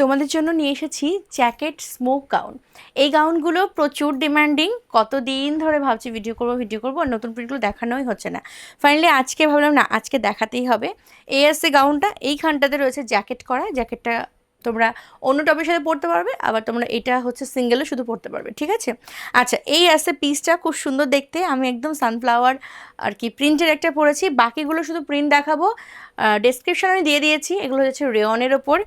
তোমাদের জন্য নিয়ে এসেছি জ্যাকেট স্মোক গাউন। এই গাউনগুলো প্রচুর ডিমান্ডিং কতদিন ধরে ভাবছি ভিডিও করব ভিডিও করব, আর নতুন প্রিন্টগুলো দেখানোই হচ্ছে না। ফাইনালি আজকে ভাবলাম না, আজকে দেখাতেই হবে। এই আসছে গাউনটা, এইখানটাতে রয়েছে জ্যাকেট করা, জ্যাকেটটা তোমরা অন্য টপের সাথে পড়তে পারবে, আবার তোমরা এটা হচ্ছে সিঙ্গেলও শুধু পড়তে পারবে, ঠিক আছে? আচ্ছা এই আছে পিসটা খুব সুন্দর দেখতে, আমি একদম সানফ্লাওয়ার আর কি প্রিন্টের একটা পরেছি বাকিগুলো শুধু প্রিন্ট দেখাবো ডেসক্রিপশন আমি দিয়ে দিয়েছি, এগুলো হচ্ছে রেওনের ওপর,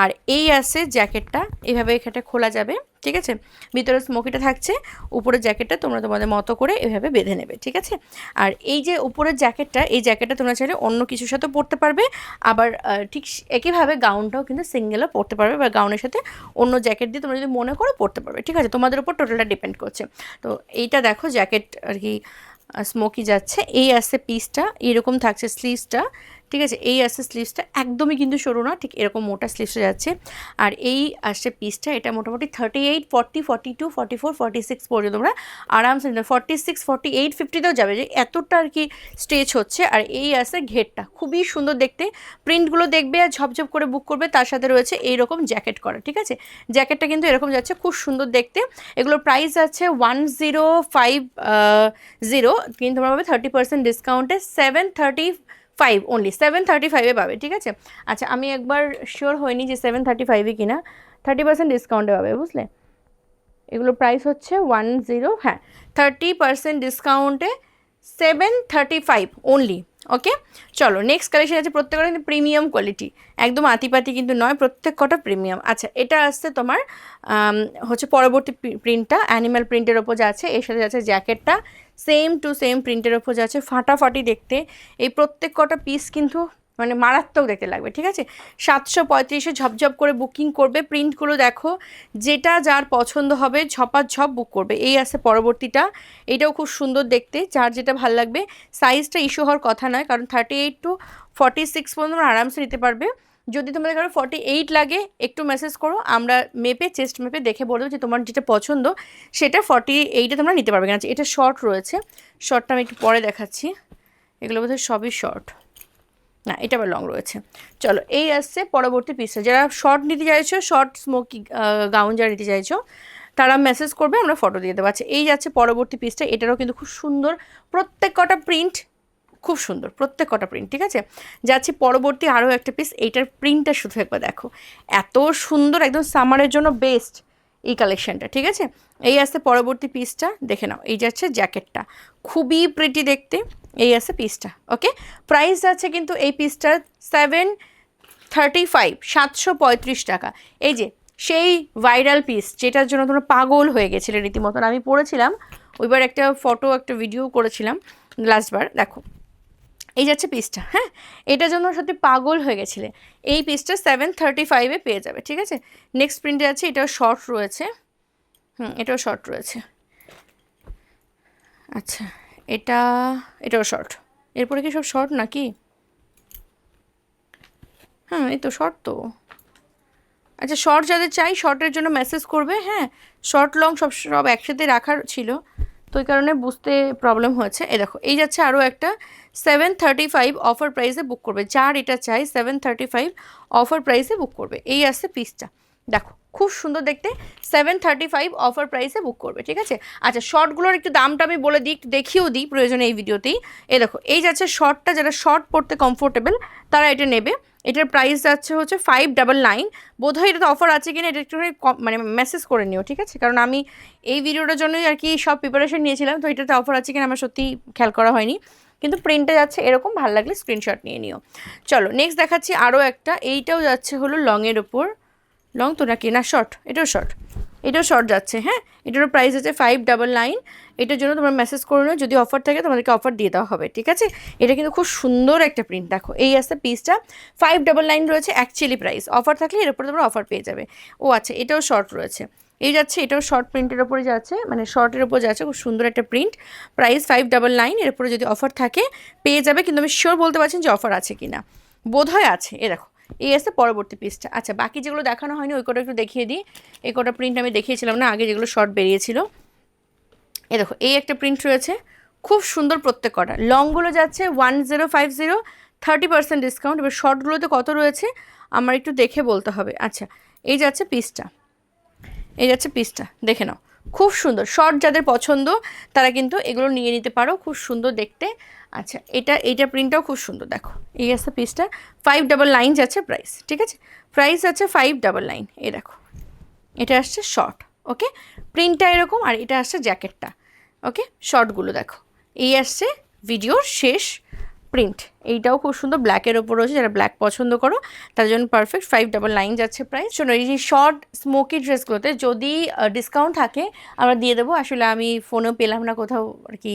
আর এই আছে জ্যাকেটটা এভাবে এখানে খোলা যাবে। ঠিক আছে? ভিতরে স্মোকিটা থাকছে, উপরের জ্যাকেটটা তোমরা তোমাদের মতো করে এভাবে বেঁধে নেবে, ঠিক আছে? আর এই যে উপরের জ্যাকেটটা এই জ্যাকেটটা তোমরা চাইলে অন্য কিছুর সাথেও পরতে পারবে, আবার ঠিক একইভাবে গাউনটাও কিন্তু সিঙ্গেলও পরতে পারবে, বা গাউনের সাথে অন্য জ্যাকেট দিয়ে তোমরা যদি মনে করো পরতে পারবে, ঠিক আছে? তোমাদের উপর টোটালটা ডিপেন্ড করছে। তো এইটা দেখো জ্যাকেট আর কি স্মোকি যাচ্ছে, এই আসছে পিসটা এরকম থাকছে স্লিভসটা ঠিক আছে? এই আসছে স্লিভসটা একদমই কিন্তু সরু না, ঠিক এরকম মোটা স্লিভসে যাচ্ছে। আর এই আসছে পিসটা এটা মোটামুটি thirty eight forty forty two forty four forty six পর্যন্ত তোমরা আরামসে ফর্টি সিক্স ফর্টি এইট ফিফটিতেও যাবে। যে এতটা আর কি স্ট্রেচ হচ্ছে। আর এই আছে ঘেরটা। খুবই সুন্দর দেখতে। প্রিন্টগুলো দেখবে আর ঝপঝপ করে বুক করবে। তার সাথে রয়েছে এইরকম জ্যাকেট করা, ঠিক আছে? জ্যাকেটটা কিন্তু এরকম যাচ্ছে, খুব সুন্দর দেখতে। এগুলোর প্রাইস আছে ওয়ান জিরো ফাইভ জিরো কিন্তু তোমরা পাবে থার্টি পার্সেন্ট ডিসকাউন্টে seven thirty five only seven thirty ফাইভে পাবে, ঠিক আছে? আচ্ছা আমি একবার শিওর হইনি যে সেভেন থার্টি ফাইভে কিনা। থার্টি পার্সেন্ট ডিসকাউন্টে পাবে, বুঝলে? এগুলোর প্রাইস হচ্ছে ওয়ান জিরো হ্যাঁ থার্টি পার্সেন্ট ডিসকাউন্টে seven thirty five only okay চলো নেক্সট কালেকশন আছে প্রত্যেকটা কিন্তু প্রিমিয়াম কোয়ালিটি একদম আতিপাতি কিন্তু নয় প্রত্যেক কটা প্রিমিয়াম আচ্ছা এটা আসছে তোমার হচ্ছে পরবর্তী প্রিন্টটা অ্যানিম্যাল প্রিন্টের ওপর যা আছে, এর সাথে আছে জ্যাকেটটা সেম টু সেম প্রিন্টের ওপর যা আছে, ফাটাফাটি দেখতে। এই প্রত্যেক কটা পিস কিন্তু মানে মারাত্মক দেখতে লাগবে, ঠিক আছে? সাতশো পঁয়ত্রিশে ঝপঝপ করে বুকিং করবে, প্রিন্টগুলো দেখো, যেটা যার পছন্দ হবে ঝপা ঝপ বুক করবে। এই আছে পরবর্তীটা, এটাও খুব সুন্দর দেখতে, যার যেটা ভালো লাগবে। সাইজটা ইস্যু হওয়ার কথা নয়, কারণ thirty eight to forty six পর্যন্ত আরামসে নিতে পারবে। যদি তোমাদের কারও ফর্টি এইট লাগে, একটু মেসেজ করো, আমরা মেপে চেস্ট মেপে দেখে বলব যে তোমার যেটা পছন্দ, সেটা ফর্টি এইটে তোমরা নিতে পারবে। না এটা শর্ট রয়েছে শর্টটা আমি একটু পরে দেখাচ্ছি। এগুলো বোধহয় সবই শর্ট না, এটা আবার লং রয়েছে। চলো, এই আসছে পরবর্তী পিসটা যারা শর্ট নিতে চাইছো শর্ট স্মোকি গাউন যারা নিতে চাইছো, তারা মেসেজ করবে, আমরা ফটো দিয়ে দেবো। আচ্ছা এই যাচ্ছে পরবর্তী পিসটা এটারও কিন্তু খুব সুন্দর। প্রত্যেক কটা প্রিন্ট খুব সুন্দর, প্রত্যেক কটা প্রিন্ট ঠিক আছে? যাচ্ছে পরবর্তী আরও একটা পিস এইটার প্রিন্টটা শুধু একবার দেখো। এত সুন্দর, একদম সামারের জন্য বেস্ট এই কালেকশানটা ঠিক আছে? এই আসছে পরবর্তী পিসটা দেখে নাও। এই যাচ্ছে জ্যাকেটটা খুবই প্রিটি দেখতে। এই আছে পিসটা ওকে প্রাইস আছে কিন্তু এই পিসটার সেভেন থার্টি ফাইভ সাতশো পঁয়ত্রিশ টাকা। এই যে, সেই ভাইরাল পিস যেটার জন্য তোমরা পাগল হয়ে গেছিলে রীতিমতন। আমি পড়েছিলাম, ওইবার একটা ফটো একটা ভিডিও করেছিলাম লাস্টবার দেখো। এই যাচ্ছে পিসটা হ্যাঁ? এটার জন্য সত্যি পাগল হয়ে গেছিলে। এই পিসটা সেভেন থার্টি ফাইভে পেয়ে যাবে, ঠিক আছে? নেক্সট প্রিন্টে আছে, এটাও শর্ট রয়েছে। হুম, এটাও শর্ট রয়েছে। আচ্ছা। এটা, এটাও শর্ট এরপরে কি সব শর্ট নাকি? হ্যাঁ এই তো শর্ট তো। আচ্ছা শর্ট যাদের চাই শর্টের জন্য মেসেজ করবে হ্যাঁ। শর্ট লং সব সব একসাথে রাখার ছিল। তো ওই কারণে বুঝতে প্রবলেম হয়েছে। এ দেখো, এই যাচ্ছে আরও একটা। সেভেন থার্টি ফাইভ অফার প্রাইসে বুক করবে। যার এটা চাই সেভেন থার্টি ফাইভ অফার প্রাইসে বুক করবে। এই আসছে পিসটা দেখো, খুব সুন্দর দেখতে। সেভেন থার্টি ফাইভ অফার প্রাইসে বুক করবে, ঠিক আছে? আচ্ছা শর্টগুলোর একটু দামটা আমি বলে দিই, একটু দেখিয়েও দিই প্রয়োজনে এই ভিডিওতেই। এ দেখো, এই যাচ্ছে শর্টটা যারা শর্ট পড়তে কমফোর্টেবল তারা এটা নেবে। এটার প্রাইস যাচ্ছে হচ্ছে ফাইভ ডাবল নাইন বোধহয় এটাতে অফার আছে কিনা, এটা একটু মানে মেসেজ করে নিও, ঠিক আছে? কারণ আমি এই ভিডিওটার জন্যই আর কি সব প্রিপারেশন নিয়েছিলাম, তো এটাতে অফার আছে কিনা আমার সত্যি খেয়াল করা হয়নি। কিন্তু প্রিন্টে যাচ্ছে এরকম, ভালো লাগলে স্ক্রিনশট নিয়ে নিও। চলো নেক্সট দেখাচ্ছি আরও একটা। এইটাও যাচ্ছে হলো লংয়ের ওপর লং তো নাকি না শর্ট এটাও শর্ট এটাও শর্ট যাচ্ছে হ্যাঁ? এটারও প্রাইস আছে ফাইভ ডাবল নাইন এটার জন্য তোমরা মেসেজ করে নিও, যদি অফার থাকে তোমাদেরকে অফার দিয়ে দেওয়া হবে, ঠিক আছে? এটা কিন্তু খুব সুন্দর একটা প্রিন্ট দেখো, এই আসছে পিসটা ফাইভ ডাবল নাইন রয়েছে অ্যাকচুয়ালি প্রাইস অফার থাকলে এর উপরে তোমরা অফার পেয়ে যাবে, ও আচ্ছা এটাও শর্ট রয়েছে, এই যাচ্ছে, এটাও শর্ট প্রিন্টের ওপরে যাচ্ছে মানে শর্টের ওপর যাচ্ছে, খুব সুন্দর একটা print price five double nine এর উপরে যদি অফার থাকে, পেয়ে যাবে, কিন্তু আমি শিওর বলতে পারছেন যে অফার আছে কি না বোধহয় আছে, এ দেখো এই আছে পরবর্তী পিসটা আচ্ছা বাকি যেগুলো দেখানো হয়নি, ওই কটা একটু দেখিয়ে দিই। এই কটা প্রিন্ট আমি দেখিয়েছিলাম না, আগে যেগুলো শর্ট বেরিয়েছিল। এ দেখো, এই একটা প্রিন্ট রয়েছে। খুব সুন্দর প্রত্যেক কটা। লংগুলো যাচ্ছে one zero five zero thirty percent discount এবার শর্টগুলোতে কত রয়েছে, আমার একটু দেখে বলতে হবে। আচ্ছা এই যাচ্ছে পিসটা এই যাচ্ছে পিসটা দেখে নাও। খুব সুন্দর। শর্ট যাদের পছন্দ, তারা কিন্তু এগুলো নিয়ে নিতে পারো। খুব সুন্দর দেখতে। আচ্ছা এটা, এইটা প্রিন্টটাও খুব সুন্দর, দেখো। এই আসছে পিসটা ফাইভ ডাবল নাইন যাচ্ছে প্রাইস ঠিক আছে? প্রাইস আছে ফাইভ ডাবল নাইন এই দেখো। এটা আসছে শর্ট ওকে প্রিন্টটা এরকম আর এটা আসছে জ্যাকেটটা ওকে শর্টগুলো দেখো। এই আসছে ভিডিওর শেষ প্রিন্ট এইটাও খুব সুন্দর ব্ল্যাকের ওপর রয়েছে, যারা ব্ল্যাক পছন্দ করো তার জন্য পারফেক্ট ফাইভ ডাবল নাইন যাচ্ছে প্রাইস শোনো, এই যে শর্ট স্মোকি ড্রেসগুলোতে যদি ডিসকাউন্ট থাকে, আমরা দিয়ে দেবো। আসলে আমি ফোনেও পেলাম না কোথাও, আর কি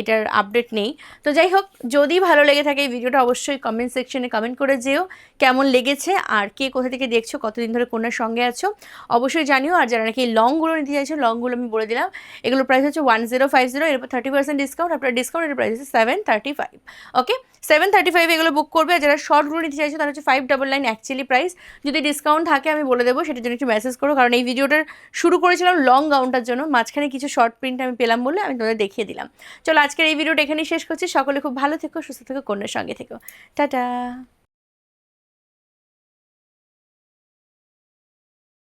এটার আপডেট নেই। তো যাই হোক, যদি ভালো লেগে থাকে এই ভিডিওটা অবশ্যই কমেন্ট সেকশনে কমেন্ট করে যেও, কেমন লেগেছে, আর কে কোথা থেকে দেখছ, কতদিন ধরে কোনার সঙ্গে আছো, অবশ্যই জানিও। আর যারা নাকি লংগুলো নিতে চাইছো লংগুলো আমি বলে দিলাম, এগুলোর প্রাইস হচ্ছে ওয়ান জিরো ফাইভ জিরো এরপর থার্টি পার্সেন্ট ডিসকাউন্ট আপনার ডিসকাউন্টের প্রাইস হচ্ছে seven thirty five okay seven thirty five এগুলো বুক করবে। আর যারা শর্টগুলো নিতে চাইছো, তারা হচ্ছে five double nine actually price যদি ডিসকাউন্ট থাকে, আমি বলে দেবো, সেটার জন্য একটু মেসেজ করো। কারণ এই ভিডিওটার শুরু করেছিলাম লং গাউনটার জন্য। মাঝখানে কিছু শর্ট প্রিন্ট আমি পেলাম বলে আমি তোমাদের দেখিয়ে দিলাম। চলো, আজকের এই ভিডিওটা এখানেই শেষ করছি। সকলে খুব ভালো থেকো, সুস্থ থেকো, কন্যার সঙ্গে থেকো। টাটা!